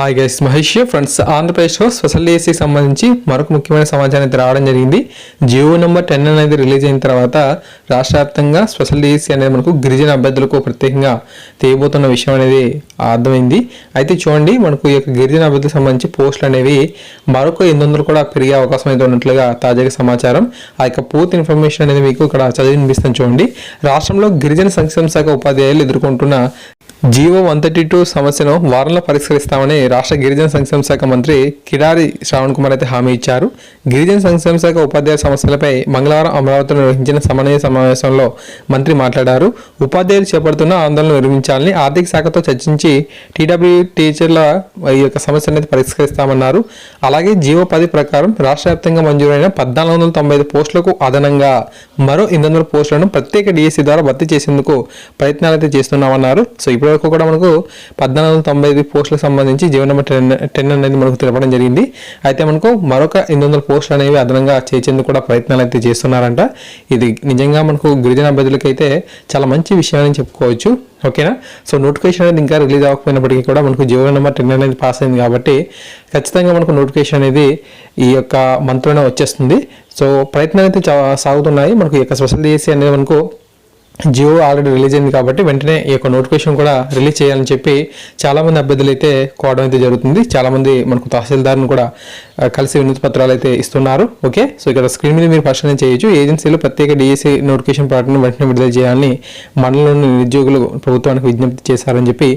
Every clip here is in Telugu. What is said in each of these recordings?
హాయ్ గైస్ మహేష్ ఫ్రెండ్స్ ఆంధ్రప్రదేశ్లో స్పెషల్ ఏసీకి సంబంధించి మరొక ముఖ్యమైన సమాచారం అయితే రావడం జరిగింది. జియో నెంబర్ టెన్ అనేది రిలీజ్ అయిన తర్వాత రాష్ట్ర వ్యాప్తంగా స్పెషల్ ఏసీ అనేది మనకు గిరిజన అభ్యర్థులకు ప్రత్యేకంగా తీయబోతున్న విషయం అనేది అర్థమైంది. అయితే చూడండి మనకు ఈ యొక్క గిరిజన అభ్యర్థులకు సంబంధించి పోస్టులు అనేవి మరొక ఎనిమిది వందలు కూడా పెరిగే అవకాశం అయితే ఉన్నట్లుగా తాజాగా సమాచారం. ఆ యొక్క పూర్తి ఇన్ఫర్మేషన్ అనేది మీకు ఇక్కడ చదివి వినిపిస్తాను చూడండి. రాష్ట్రంలో గిరిజన సంక్షేమ శాఖ ఉపాధ్యాయులు ఎదుర్కొంటున్న జీవో వన్ థర్టీ టూ సమస్యను వారంలో పరిష్కరిస్తామని రాష్ట్ర గిరిజన సంక్షేమ శాఖ మంత్రి కిడారి శ్రావణ్ కుమార్ అయితే హామీ ఇచ్చారు. గిరిజన సంక్షేమ శాఖ ఉపాధ్యాయ సమస్యలపై మంగళవారం అమరావతిలో నిర్వహించిన సమన్వయ సమావేశంలో మంత్రి మాట్లాడారు. ఉపాధ్యాయులు చేపడుతున్న ఆందోళన నిర్మించాలని ఆర్థిక శాఖతో చర్చించి టీడబ్ల్యూ టీచర్ల ఈ యొక్క సమస్యను పరిష్కరిస్తామన్నారు. అలాగే జీవో పది ప్రకారం రాష్ట్ర వ్యాప్తంగా మంజూరైన పద్నాలుగు వందల తొంభై ఐదు పోస్టులకు అదనంగా మరో ఎనిమిది వందల పోస్టులను ప్రత్యేక డిఎస్సి ద్వారా భర్తీ చేసేందుకు ప్రయత్నాలు అయితే చేస్తున్నామన్నారు. సో వరకు కూడా మనకు పద్నాలుగు వందల తొంభై ఐదు పోస్టులకు సంబంధించి జీవో నెంబర్ టెన్ టెన్ అనేది మనకు తెలపడం జరిగింది. అయితే మనకు మరొక ఎనిమిది వందల పోస్టులు అనేవి అదనంగా చేసేందుకు కూడా ప్రయత్నాలు అయితే చేస్తున్నారంట. ఇది నిజంగా మనకు గిరిజన అభ్యర్థులకి అయితే చాలా మంచి విషయం అని చెప్పుకోవచ్చు. ఓకేనా? సో నోటిఫికేషన్ అనేది ఇంకా రిలీజ్ అవ్వకపోయినప్పటికీ కూడా మనకు జియో నెంబర్ టెన్ అనేది పాస్ అయింది కాబట్టి ఖచ్చితంగా మనకు నోటిఫికేషన్ అనేది ఈ యొక్క మంత్లోనే వచ్చేస్తుంది. సో ప్రయత్నాలు అయితే సాగుతున్నాయి. మనకు ఈ యొక్క స్పెషల్ డిఎస్సీ అనేది మనకు జియో ఆల్రెడీ రిలీజ్ అయింది కాబట్టి వెంటనే ఈ యొక్క నోటిఫికేషన్ కూడా రిలీజ్ చేయాలని చెప్పి చాలామంది అభ్యర్థులు అయితే కోవడం అయితే జరుగుతుంది. చాలామంది మనకు తహసీల్దార్ని కూడా కలిసి వినతి పత్రాలు అయితే ఇస్తున్నారు. ఓకే సో ఇక్కడ స్క్రీన్ మీద మీరు పరిశీలన చేయొచ్చు. ఏజెన్సీలు ప్రత్యేక డిఎస్సీ నోటిఫికేషన్ ప్రకటన వెంటనే విడుదల చేయాలని మండలంలోని నిరుద్యోగులు ప్రభుత్వానికి విజ్ఞప్తి చేశారని చెప్పి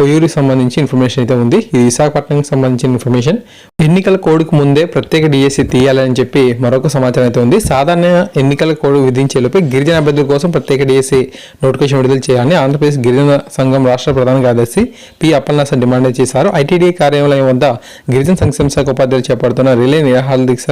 కొయ్యూరుకి సంబంధించి ఇన్ఫర్మేషన్ అయితే ఉంది. ఇది విశాఖపట్నంకి సంబంధించిన ఇన్ఫర్మేషన్ ఎన్నికల కోడ్కు ముందే ప్రత్యేక డిఎస్సీ తీయాలని చెప్పి మరొక సమాచారం అయితే ఉంది. సాధారణ ఎన్నికల కోడ్ విధించేలోపే గిరిజన అభ్యర్థుల కోసం ప్రత్యేక డిఎస్సీ నోటిఫికేషన్ విడుదల చేయాలని ఆంధ్రప్రదేశ్ గిరిజన సంఘం రాష్ట్ర ప్రధాన కార్యదర్శి పి అప్పలనాథన్ డిమాండ్ చేశారు. ఐటీడీ కార్యాలయం వద్ద గిరిజన సంక్షేమ శాఖ ఉపాధ్యాయులు చేపడుతున్న రిలే నిరాహార దీక్ష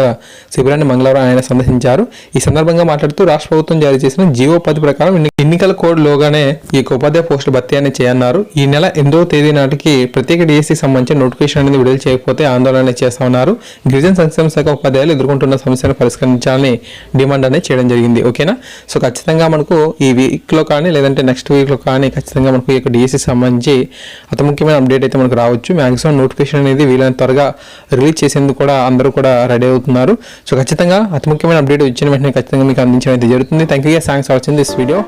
శిబిరాన్ని మంగళవారం ఆయన సందర్శించారు. ఈ సందర్భంగా మాట్లాడుతూ రాష్ట్ర ప్రభుత్వం జారీ చేసిన జీవో పది ప్రకారం ఎన్నికల కోడ్ లోగానే ఈ ఉపాధ్యాయ పోస్టులు భర్తీ అని చేయన్నారు. ఈ నెల ఎనిమిదవ తేదీ నాటికి ప్రత్యేక డిఎస్సి సంబంధించిన నోటిఫికేషన్ అనేది విడుదల చేయకపోతే ఆందోళన చేస్తామన్నారు. గిరిజన సంక్షేమ శాఖ ఉపాధ్యాయులు ఎదుర్కొంటున్న సమస్యను పరిష్కరించాలని డిమాండ్ అనేది చేయడం జరిగింది. ఓకేనా? సో ఖచ్చితంగా మనకు ఈ వీక్లో కానీ లేదంటే నెక్స్ట్ వీక్లో కానీ ఖచ్చితంగా మనకు ఈ యొక్క డిఎస్సి సంబంధించి అతి ముఖ్యమైన అప్డేట్ అయితే మనకు రావచ్చు. మాక్సిమం నోటిఫికేషన్ అనేది వీలైన త్వరగా రిలీజ్ చేసేందుకు కూడా అందరూ కూడా రెడీ అవుతున్నారు. సో ఖచ్చితంగా అతి ముఖ్యమైన అప్డేట్ ఇచ్చిన వెంటనే ఖచ్చితంగా మీకు అందించడం అయితే జరుగుతుంది. Thank you thanks for watching this video